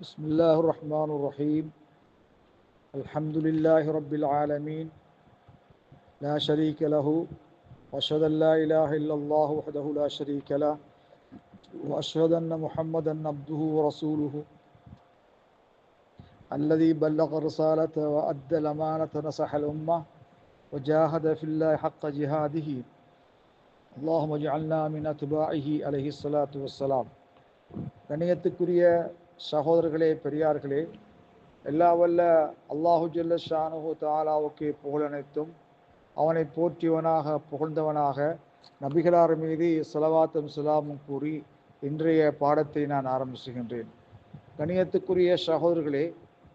بسم الله الرحمن الرحيم الحمد لله رب العالمين لا شريك له واشهد ان لا اله الا الله وحده لا شريك له واشهد ان محمدا عبده ورسوله الذي بلغ الرسالة وأدى الأمانة نصح الأمة وجاهد في الله حق جهاده اللهم اجعلنا من أتباعه عليه الصلاة والسلام கண்ணியத்துக்குரிய சகோதரர்களே பெரியார்களே எல்லா வல்ல அல்லாஹு ஜல்ல ஷானுஹு தாலாவுக்கு புகழனைத்தும் அவனை போற்றியவனாக புகழ்ந்தவனாக நபிகளார் மீது செலவாத்தும் சுலாமும் கூறி இன்றைய பாடத்தை நான் ஆரம்பிச்சுகின்றேன். கணியத்துக்குரிய சகோதரர்களே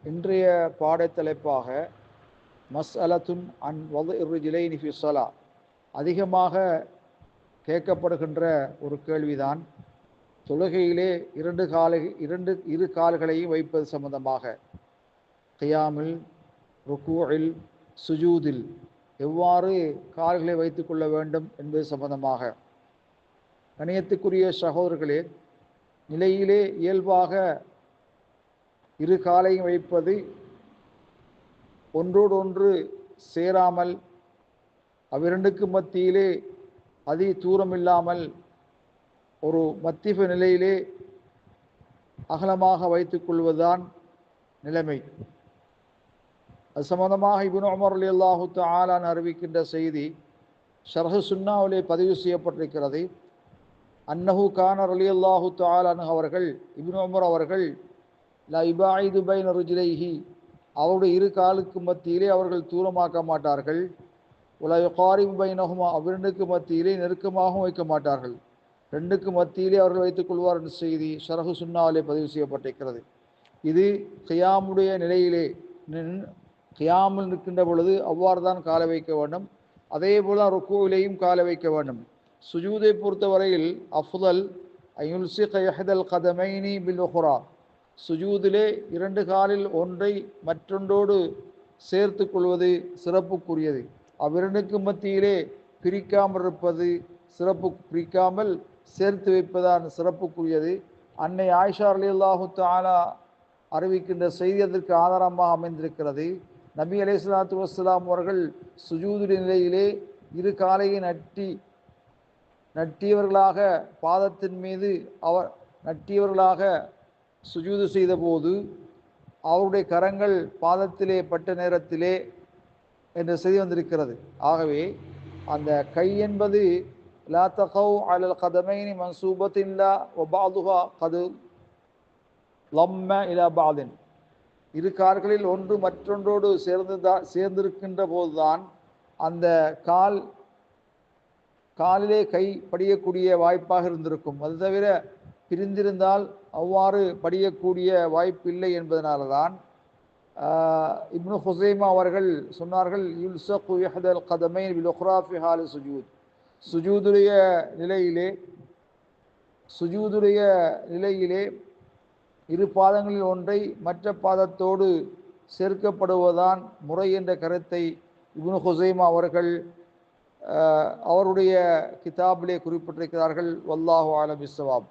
இன்றைய பாடத்தலைப்பாக மஸ் அலத்துன் அன் வது இர்ஜிலைனி ஃபிசலா அதிகமாக கேட்கப்படுகின்ற ஒரு கேள்விதான் தொழுகையிலே இரண்டு கால இரண்டு இரு கால்களையும் வைப்பது சம்பந்தமாக. கியாமில் ருக்கூழில் சுஜூதில். எவ்வாறு கால்களை வைத்து கொள்ள வேண்டும் என்பது சம்பந்தமாக. கணியத்துக்குரிய சகோதரர்களே நிலையிலே இயல்பாக இரு காலையும் வைப்பது ஒன்றோடொன்று சேராமல் அவ்விரண்டுக்கு மத்தியிலே அதி தூரம் இல்லாமல் ஒரு மத்திய நிலையிலே அகலமாக வைத்துக் கொள்வதுதான் நிலைமை. அது சம்பந்தமாக இபின் உமர் அலி அல்லாஹு ஆலான் அறிவிக்கின்ற செய்தி ஷர்ஹு சுன்னாவிலே பதிவு செய்யப்பட்டிருக்கிறது. அன்னஹு கானர் அலி அல்லாஹு ஆலான் அவர்கள் இபின் உமர் அவர்கள் ல இபாயிது பைன் ருஜிலைஹி அவருடைய இரு காலுக்கு மத்தியிலே அவர்கள் தூரமாக்க மாட்டார்கள். உலக காரிம் பைனகுமா அவ்விரண்டுக்கு மத்தியிலே நெருக்கமாகவும் வைக்க மாட்டார்கள். ரெண்டுக்கு மத்தியிலே அவர்கள் வைத்துக் கொள்வார் என்ற செய்தி ஷரஹு சுன்னாவிலே பதிவு செய்யப்பட்டிருக்கிறது. இது கியாமுடைய நிலையிலே கியாமில் நிற்கின்ற பொழுது அவ்வாறு தான் காலை வைக்க வேண்டும். அதே போல ருக்கோவிலையும் ருக்குவிலேயும் காலை வைக்க வேண்டும். சுஜூதை பொறுத்தவரையில் அஃதல் ஐயுல்சி கைஹதல் கதமைனி பில் உஹ்ரா சுஜூதிலே இரண்டு காலில் ஒன்றை மற்றொன்றோடு சேர்த்து கொள்வது சிறப்புக்குரியது அவ்விரண்டுக்கு மத்தியிலே பிரிக்காமல் இருப்பது சிறப்பு பிரிக்காமல் சேர்த்து வைப்பதான் சிறப்புக்குரியது. அன்னை ஆயிஷா அலி அல்லாஹு தாலா அறிவிக்கின்ற செய்தி அதற்கு ஆதாரமாக அமைந்திருக்கிறது. நபி அலி சலாத்து வஸ்லாம் அவர்கள் சுஜூதுடைய நிலையிலே இரு காலையை நட்டி நட்டியவர்களாக பாதத்தின் மீது அவர் நட்டியவர்களாக சுஜூது செய்தபோது அவருடைய கரங்கள் பாதத்திலே பட்ட நேரத்திலே என்ற செய்தி வந்திருக்கிறது. ஆகவே அந்த கை என்பது لا تقوا على அலல் கதமைனி لا ஒபாதுஹா قد லம்ம இலா بعض. இரு கால்களில் ஒன்று மற்றொன்றோடு சேர்ந்து சேர்ந்திருக்கின்ற போதுதான் அந்த கால் காலிலே கை படியக்கூடிய வாய்ப்பாக இருந்திருக்கும். அது தவிர பிரிந்திருந்தால் அவ்வாறு படியக்கூடிய வாய்ப்பில்லை என்பதனால தான் இப்னு ஹுசைமா அவர்கள் சொன்னார்கள் யுல்சக் கதமை சுஜூத். சுஜூதுடைய நிலையிலே சுஜூதுடைய நிலையிலே இரு பாதங்களில் ஒன்றை மற்ற பாதத்தோடு சேர்க்கப்படுவதுதான் முறை என்ற கருத்தை இப்னு ஹுசைமா அவர்கள் அவருடைய கிதாபிலே குறிப்பிட்டிருக்கிறார்கள். வல்லாஹு ஆலம் இஸ்வாப்